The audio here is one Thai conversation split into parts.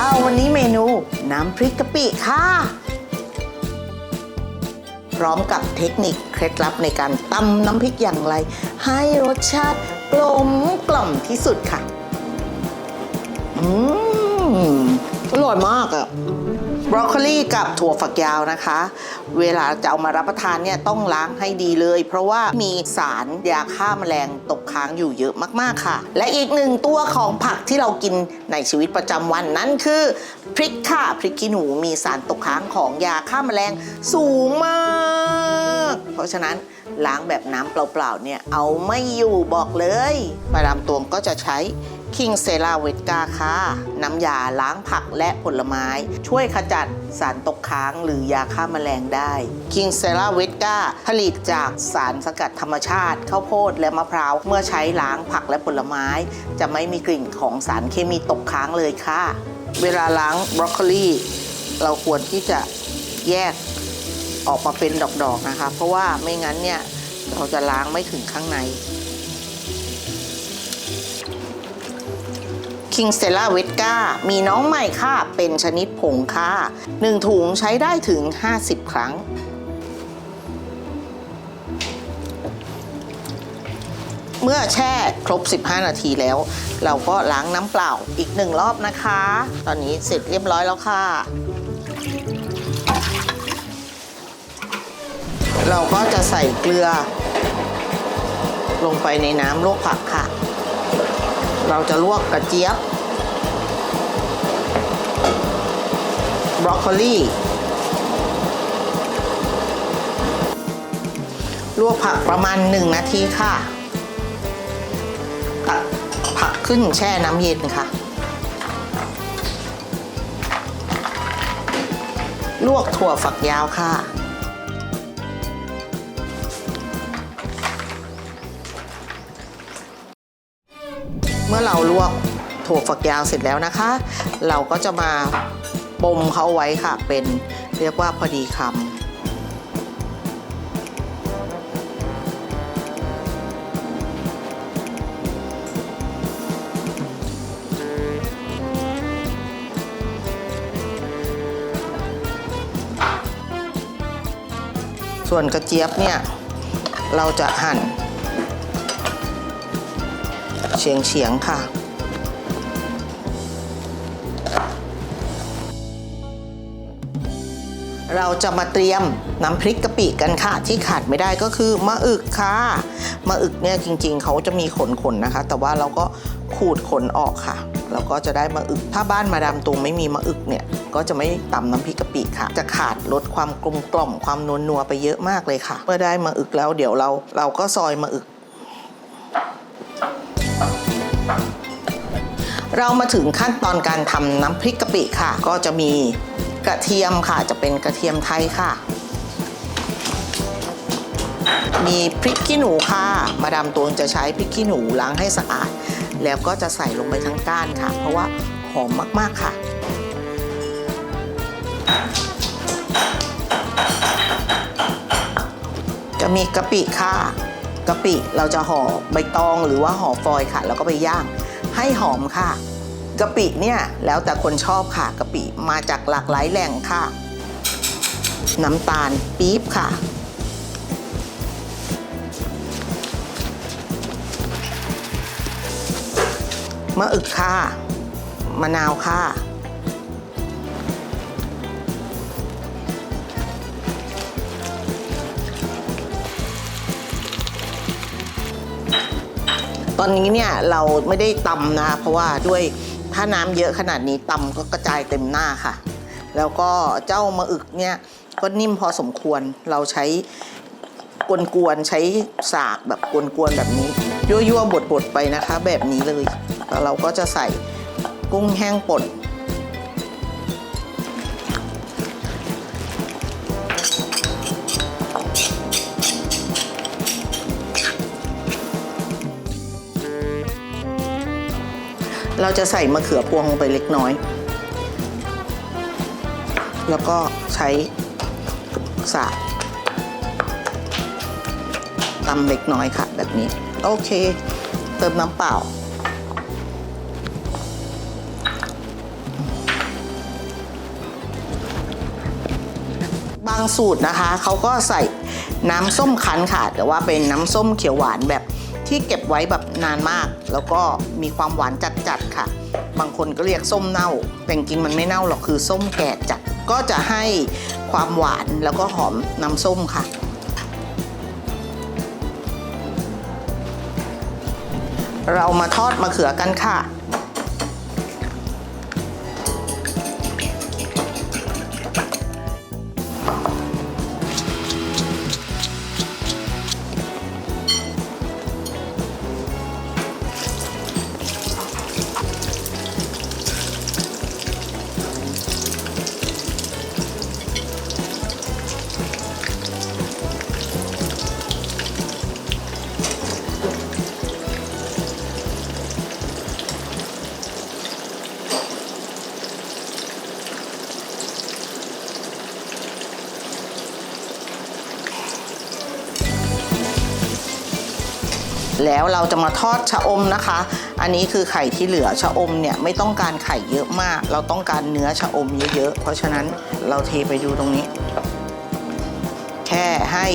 เต้าวันนี้เมนู น้ำพริกกะปิค่ะ พร้อมกับเทคนิคเคล็ดลับในการตำน้ำพริกอย่างไร ให้รสชาติกลมกล่อมที่สุดค่ะ อืม อร่อยมากอะ บรอกโคลีกับถั่วฝักยาวนะคะ เวลาจะเอามารับประทานเนี่ยต้องล้างให้ดีเลย เพราะว่ามีสารยาฆ่าแมลงตกค้างอยู่เยอะมากๆค่ะ และอีกหนึ่งตัวของผักที่เรากินในชีวิตประจำวันนั้นคือพริกค่ะพริกขี้หนูมีสารตกค้างของยาฆ่าแมลงสูงมาก เพราะฉะนั้นล้างแบบน้ำเปล่าๆเนี่ยเอาไม่อยู่บอกเลยมาดามตวงก็จะใช้ คิงเซราเวตกาค่ะ น้ำยาล้างผักและผลไม้ ช่วยขจัดสารตกค้างหรือยาฆ่าแมลงได้คิงเซราเวตกาผลิตจากสารสกัดธรรมชาติข้าวโพดและมะพร้าว เมื่อใช้ล้างผักและผลไม้ จะไม่มีกลิ่นของสารเคมีตกค้างเลยค่ะ เวลาล้างบรอกโคลีเราควรที่จะแยกออกมาเป็นดอกๆนะคะ เพราะว่าไม่งั้นเนี่ยเราจะล้างไม่ถึงข้างใน คิงเ e ล่าเวตกามีน้องใหม่ค่ะ เป็นชนิดผงค่ะหนึ่งถุงใช้ได้ถึง 50 ครั้ง เมื่อแช่ครบ 15 นาทีแล้ว เราก็ล้างน้ำเปล่าอีกหนึ่งรอบนะคะ ตอนนี้เสร็จเรียบร้อยแล้วค่ะ เราก็จะใส่เกลือ ลงไปในน้ำลวกผักค่ะ เราจะลวกกระเจี๊ยบบรอกโคลีลวกผักประมาณ 1 นาทีค่ะตักผักขึ้นแช่น้ำเย็นค่ะ ลวกถั่วฝักยาวค่ะ เมื่อเราลวกถั่วฝักยาวเสร็จแล้วนะคะ เราก็จะมาปมเขาไว้ค่ะ เป็นเรียกว่าพอดีคำส่วนกระเจี๊ยบเนี่ย เราจะหั่น เฉียงเฉียงค่ะ เราจะมาเตรียมน้ำพริกกะปิกันค่ะ ที่ขาดไม่ได้ก็คือมะอึกค่ะมะอึกเนี่ยจริงๆ เขาจะมีขนๆนะคะ แต่ว่าเราก็ขูดขนออกค่ะเราก็จะได้มะอึก ถ้าบ้านมาดามตุงไม่มีมะอึกเนี่ย ก็จะไม่ตำน้ำพริกกะปิค่ะ จะขาดลดความกลมกล่อมความนัวนัวไปเยอะมากเลยค่ะ เมื่อได้มะอึกแล้วเดี๋ยวเราเราก็ซอยมะอึก เรามาถึงขั้นตอนการทำน้ำพริกกะปิค่ะ ก็จะมีกระเทียมค่ะ จะเป็นกระเทียมไทยค่ะ มีพริกขี้หนูค่ะ มาดามตวงจะใช้พริกขี้หนูล้างให้สะอาด แล้วก็จะใส่ลงไปทั้งก้านค่ะ เพราะว่าหอมมากๆค่ะจะมีกะปิค่ะกะปิเราจะห่อใบตองหรือว่าห่อฟอยค่ะ แล้วก็ไปย่าง ให้หอมค่ะกะปิเนี่ยแล้วแต่คนชอบค่ะกะปิมาจากหลากหลายแหล่งค่ะ น้ำตาลปี๊บค่ะ มะอึกค่ะ มะนาวค่ะ ตอนนี้เนี่ยเราไม่ได้ตำนะเพราะว่าด้วยถ้าน้ำเยอะขนาดนี้ตำก็กระจายเต็มหน้าค่ะ แล้วก็เจ้ามะอึกเนี่ยก็นิ่มพอสมควรเราใช้กวนๆใช้สากแบบกวนๆแบบนี้ ยั่วๆบดๆไปนะคะ แบบนี้เลยแล้วเราก็จะใส่กุ้งแห้งป่น เราจะใส่มะเขือพวงลงไปเล็กน้อย แล้วก็ใช้สาตำเล็กน้อยค่ะ แบบนี้ โอเค เติมน้ำเปล่า บางสูตรนะคะ เขาก็ใส่น้ำส้มคั้นค่ะ แต่ว่าเป็นน้ำส้มเขียวหวานแบบ ที่เก็บไว้แบบนานมาก แล้วก็มีความหวานจัดๆค่ะ บางคนก็เรียกส้มเน่า แต่จริงมันไม่เน่าหรอกคือส้มแก่จัด ก็จะให้ความหวานแล้วก็หอมน้ำส้มค่ะ เรามาทอดมะเขือกันค่ะ แล้วเราจะมาทอดชะอมนะคะ อันนี้คือไข่ที่เหลือชะอมเนี่ยไม่ต้องการไข่เยอะมาก เราต้องการเนื้อชะอมเยอะๆ เพราะฉะนั้นเราเทไปดูตรงนี้ แค่ให้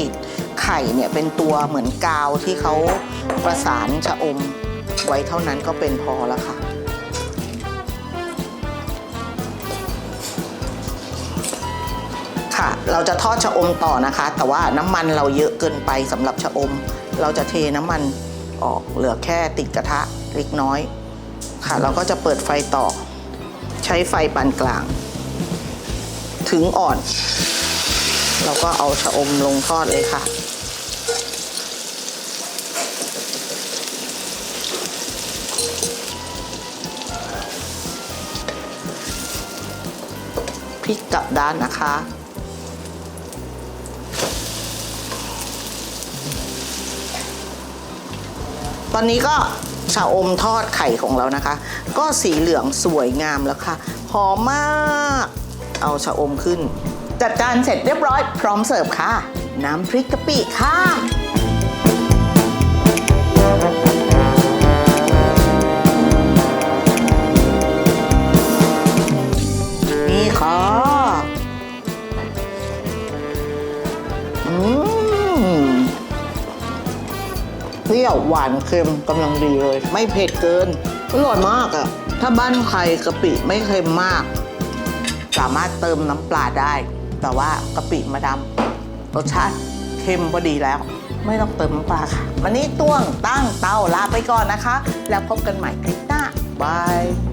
ไข่เนี่ยเป็นตัวเหมือนกาวที่เขาประสานชะอมไว้เท่านั้นก็เป็นพอแล้วค่ะค่ะเราจะทอดชะอมต่อนะคะ แต่ว่าน้ำมันเราเยอะเกินไปสำหรับชะอม เราจะเทน้ำมัน ออก เหลือแค่ติดกระทะเล็กน้อย ค่ะ เราก็จะเปิดไฟต่อ ใช้ไฟปานกลาง ถึงอ่อน เราก็เอาชะอมลงทอดเลยค่ะพลิกกลับด้านนะคะ ตอนนี้ก็ชาอมทอดไข่ของเรานะคะ ก็สีเหลืองสวยงามแล้วค่ะ หอมมาก เอาชาอมขึ้น จัดจานเสร็จเรียบร้อยพร้อมเสิร์ฟค่ะ น้ำพริกกะปิค่ะ ยวหวานเค็มกำลังดีเลย ไม่เผ็ดเกินอร่อยมากอะ่ะถ้าบ้านใครกะปิไม่เค็มมาก สามารถเติมน้ำปลาได้ แต่ว่ากะปิมาดำรสชาติเค็มพอดีแล้ว ไม่ต้องเติมน้ำปลาค่ะ วันนี้ต้วงตั้งเตาลาไปก่อนนะคะ แล้วพบกันใหม่คลิปหน้าบาย